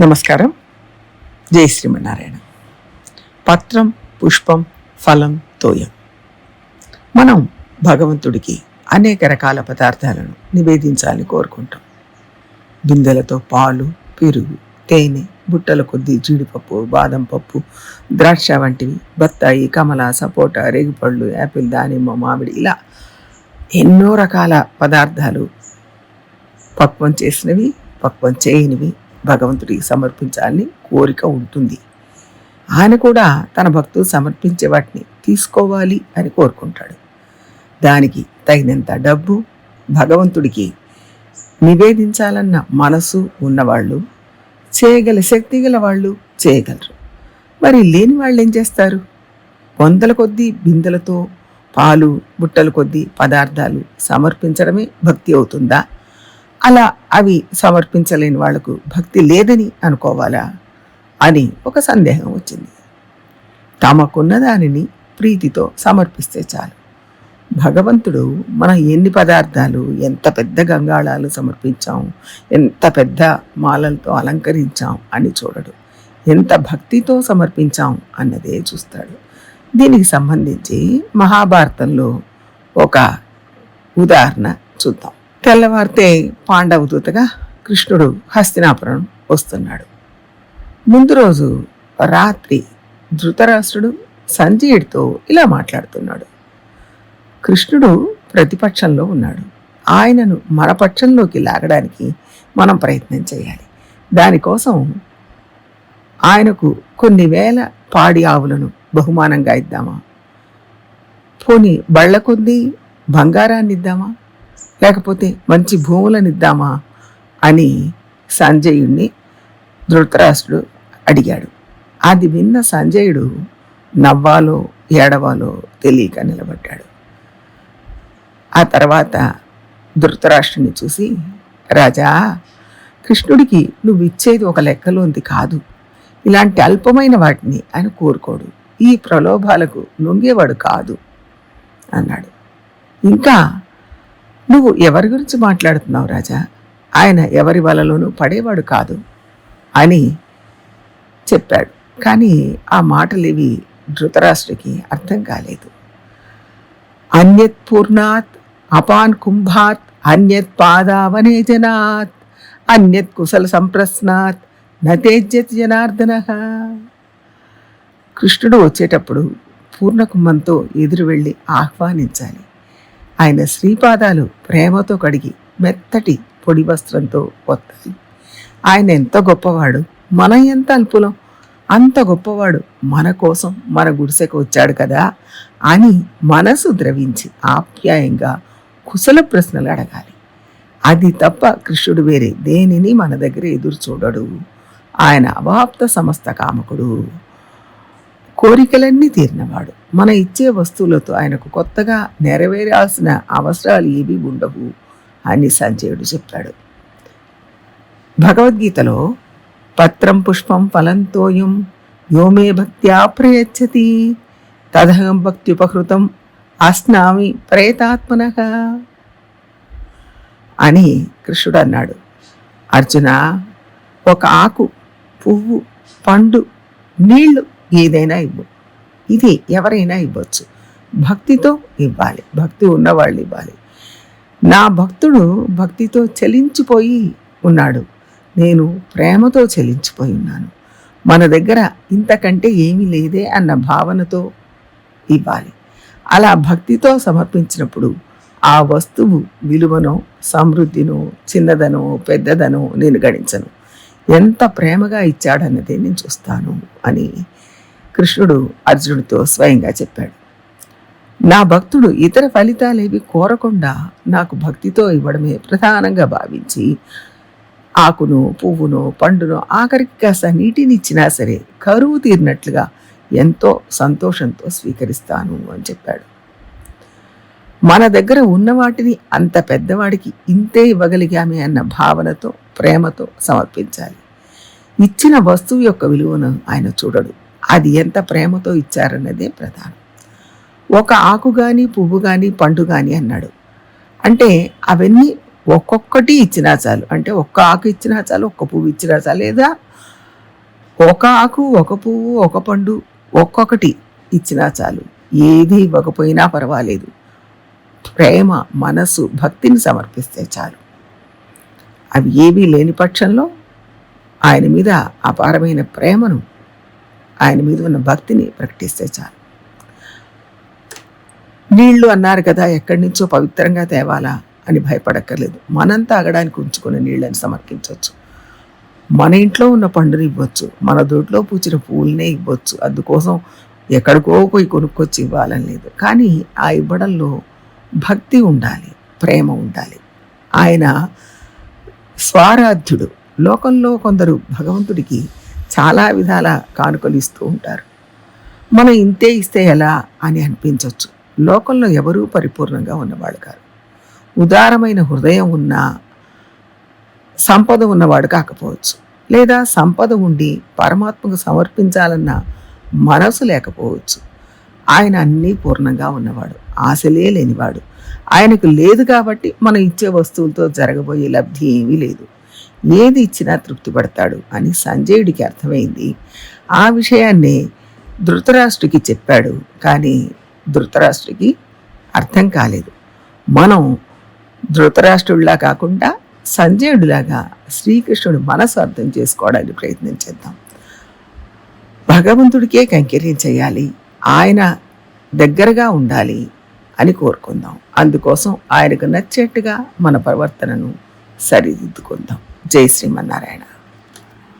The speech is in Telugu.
నమస్కారం. జై శ్రీమన్నారాయణ. పత్రం పుష్పం ఫలం తోయం. మనం భగవంతుడికి అనేక రకాల పదార్థాలను నివేదించాలని కోరుకుంటాం. బిందెలతో పాలు పెరుగు తేనె బుట్టల కొద్దీ జీడిపప్పు బాదం పప్పు ద్రాక్ష వంటివి బత్తాయి కమల సపోటా రేగిపళ్ళు యాపిల్ దానిమ్మ మామిడి ఇలా ఎన్నో రకాల పదార్థాలు పక్వం చేసినవి పక్వం చేయనివి భగవంతుడికి సమర్పించాలని కోరిక ఉంటుంది. ఆయన కూడా తన భక్తులు సమర్పించే వాటిని తీసుకోవాలి అని కోరుకుంటాడు. దానికి తగినంత డబ్బు భగవంతుడికి నివేదించాలన్న మనసు ఉన్నవాళ్ళు చేయగల శక్తి గల వాళ్ళు చేయగలరు. మరి లేని వాళ్ళు ఏం చేస్తారు? వందల కొద్దీ బిందెలతో పాలు బుట్టల కొద్దీ పదార్థాలు సమర్పించడమే భక్తి అవుతుందా? అలా అవి సమర్పించలేని వాళ్ళకు భక్తి లేదని అనుకోవాలా అని ఒక సందేహం వచ్చింది. తమకున్న దానిని ప్రీతితో సమర్పిస్తే చాలు. భగవంతుడు మనం ఎన్ని పదార్థాలు ఎంత పెద్ద గంగాళాలు సమర్పించాం ఎంత పెద్ద మాలలతో అలంకరించాం అని చూడడు. ఎంత భక్తితో సమర్పించాం అన్నదే చూస్తాడు. దీనికి సంబంధించి మహాభారతంలో ఒక ఉదాహరణ చూద్దాం. తెల్లవారితే పాండవ దూతగా కృష్ణుడు హస్తినాపురం వస్తున్నాడు. ముందు రోజు రాత్రి ధృతరాష్ట్రుడు సంజయుడితో ఇలా మాట్లాడుతున్నాడు. కృష్ణుడు ప్రతిపక్షంలో ఉన్నాడు. ఆయనను మనపక్షంలోకి లాగడానికి మనం ప్రయత్నం చేయాలి. దానికోసం ఆయనకు కొన్ని వేల పాడి ఆవులను బహుమానంగా ఇద్దామా? పోని బళ్ళ కొద్ది బంగారాన్ని ఇద్దామా లేకపోతే మంచి భూములను ఇద్దామా అని సంజయుణ్ణి ధృతరాష్ట్రుడు అడిగాడు. అది విన్న సంజయుడు నవ్వాలో ఏడవాలో తెలియక నిలబడ్డాడు. ఆ తర్వాత ధృతరాష్ట్రుని చూసి రాజా కృష్ణుడికి నువ్వు ఇచ్చేది ఒక లెక్కలోంది కాదు. ఇలాంటి అల్పమైన వాటిని ఆయన కోరుకోడు. ఈ ప్రలోభాలకు లొంగేవాడు కాదు అన్నాడు. ఇంకా నువ్వు ఎవరి గురించి మాట్లాడుతున్నావు రాజా? ఆయన ఎవరి వలలోనూ పడేవాడు కాదు అని చెప్పాడు. కానీ ఆ మాటలేవి ధృతరాష్ట్రకి అర్థం కాలేదు. అన్యత్ పూర్ణాత్ అపాన్ కుంభాత్ అన్యత్ పాదావనేజనాత్ అన్యత్ కుశల సంప్రస్నాత్ నతేజ్యత్ జనార్దన. కృష్ణుడు వచ్చేటప్పుడు పూర్ణకుంభంతో ఎదురు వెళ్ళి ఆహ్వానించాలి. ఆయన శ్రీపాదాలు ప్రేమతో కడిగి మెత్తటి పొడి వస్త్రంతో వస్తాయి ఆయన ఎంత గొప్పవాడు మనం ఎంత అల్పులం అంత గొప్పవాడు మన కోసం మన గుడిసెకు వచ్చాడు కదా అని మనసు ద్రవించి ఆప్యాయంగా కుశల ప్రశ్నలు అడగాలి. అది తప్ప కృష్ణుడు వేరే దేనిని మన దగ్గర ఎదురు చూడడు. ఆయన అవాప్త సమస్త కామకుడు. కోరికలన్నీ తీరినవాడు. మన ఇచ్చే వస్తువులతో ఆయనకు కొత్తగా నెరవేరాల్సిన అవసరాలు ఏవి ఉండవు అని సంజయుడు చెప్పాడు. భగవద్గీతలో పత్రం పుష్పం ఫలంతోయం యోమే భక్త్యా ప్రయచ్చతి తదహం భక్త్యుపహృతం అస్నామి ప్రేతాత్మన అని కృష్ణుడు అన్నాడు. అర్జున ఒక ఆకు పువ్వు పండు నీళ్ళు ఏదైనా ఇవ్వు ఇది ఎవరైనా ఇవ్వచ్చు. భక్తితో ఇవ్వాలి. భక్తి ఉన్నవాళ్ళు ఇవ్వాలి. నా భక్తుడు భక్తితో చలించిపోయి ఉన్నాడు. నేను ప్రేమతో చలించిపోయి ఉన్నాను. మన దగ్గర ఇంతకంటే ఏమీ లేదే అన్న భావనతో ఇవ్వాలి. అలా భక్తితో సమర్పించినప్పుడు ఆ వస్తువు విలువనో సమృద్ధినో చిన్నదనో పెద్దదనో నేను గణించను. ఎంత ప్రేమగా ఇచ్చాడన్నదే నేను చూస్తాను అని కృష్ణుడు అర్జునుడితో స్వయంగా చెప్పాడు నా భక్తుడు ఇతర ఫలితాలేవి కోరకుండా నాకు భక్తితో ఇవ్వడమే ప్రధానంగా భావించి ఆకును పువ్వును పండును ఆఖరికి కాస్త నీటిని ఇచ్చినా సరే కరువు తీరినట్లుగా ఎంతో సంతోషంతో స్వీకరిస్తాను అని చెప్పాడు. మన దగ్గర ఉన్న వాటిని అంత పెద్దవాడికి ఇంతే ఇవ్వగలిగామే అన్న భావనతో ప్రేమతో సమర్పించాలి. ఇచ్చిన వస్తువు యొక్క విలువను ఆయన చూడడు. అది ఎంత ప్రేమతో ఇచ్చారన్నదే ప్రధానం. ఒక ఆకు కానీ పువ్వు కానీ పండు కానీ అన్నాడు. అంటే అవన్నీ ఒక్కొక్కటి ఇచ్చినా చాలు. అంటే ఒక్క ఆకు ఇచ్చినా చాలు ఒక్క పువ్వు ఇచ్చినా చాలు. లేదా ఒక ఆకు ఒక పువ్వు ఒక పండు ఒక్కొక్కటి ఇచ్చినా చాలు. ఏది ఇవ్వకపోయినా పర్వాలేదు. ప్రేమ మనసు భక్తిని సమర్పిస్తే చాలు. అవి ఏవీ లేని పక్షంలో ఆయన మీద అపారమైన ప్రేమను ఆయన మీద ఉన్న భక్తిని ప్రకటిస్తే చాలు. నీళ్ళు అన్నారు కదా ఎక్కడి నుంచో పవిత్రంగా తేవాలా అని భయపడక్కర్లేదు. మనం తాగడానికి ఉంచుకున్న నీళ్ళని సమర్పించవచ్చు. మన ఇంట్లో ఉన్న పండుని ఇవ్వచ్చు. మన దొడ్లో పూచిన పూలనే ఇవ్వచ్చు. అందుకోసం ఎక్కడికో పోయి కొనుక్కొచ్చి ఇవ్వాలని లేదు. కానీ ఆ ఇవ్వడంలో భక్తి ఉండాలి ప్రేమ ఉండాలి. ఆయన స్వారాధ్యుడు. లోకంలో కొందరు భగవంతుడికి చాలా విధాల కానుకలు ఇస్తూ ఉంటారు. మనం ఇంతే ఇస్తే ఎలా అని అనిపించవచ్చు లోకంలో ఎవరూ పరిపూర్ణంగా ఉన్నవాడు కాదు ఉదారమైన హృదయం ఉన్న సంపద ఉన్నవాడు కాకపోవచ్చు. లేదా సంపద ఉండి పరమాత్మకు సమర్పించాలన్న మనసు లేకపోవచ్చు. ఆయన అన్నీ పూర్ణంగా ఉన్నవాడు. ఆశలే లేనివాడు. ఆయనకు లేదు కాబట్టి మనం ఇచ్చే వస్తువులతో జరగబోయే లబ్ధి ఏమీ లేదు. ఏది ఇచ్చినా తృప్తి పడతాడు అని సంజయుడికి అర్థమైంది. ఆ విషయాన్ని ధృతరాష్ట్రుకి చెప్పాడు కానీ ధృతరాష్ట్రుకి అర్థం కాలేదు. మనం ధృతరాష్ట్రుడిలా కాకుండా సంజయుడిలాగా శ్రీకృష్ణుడు మనసు అర్థం చేసుకోవడానికి ప్రయత్నం చేద్దాం. భగవంతుడికే కైంకర్యం చేయాలి ఆయన దగ్గరగా ఉండాలి అని కోరుకుందాం. అందుకోసం ఆయనకు నచ్చేట్టుగా మన ప్రవర్తనను సరిదిద్దుకుందాం. జై శ్రీమన్నారాయణ.